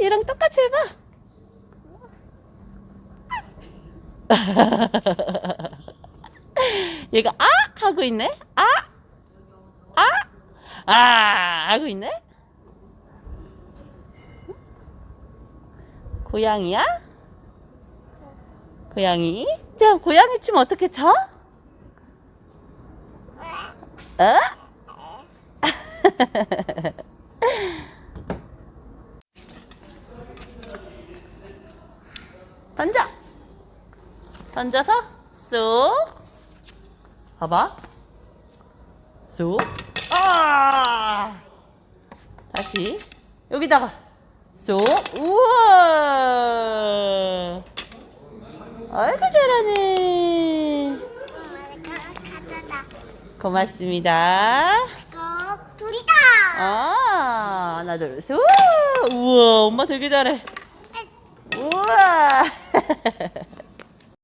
얘랑 똑같이 해봐. 얘가 아 하고 있네. 아, 아, 아 하고 있네. 고양이야? 고양이? 자, 고양이 춤 어떻게 춰? 어? 던져! 던져서 쏙! 봐봐. 쏙! 아! 다시 여기다가 쏙! 우와! 아이고 잘하네. 고맙습니다. 꼭 둘이다. 아, 하나, 둘, 셋. 우와, 엄마 되게 잘해. 우와.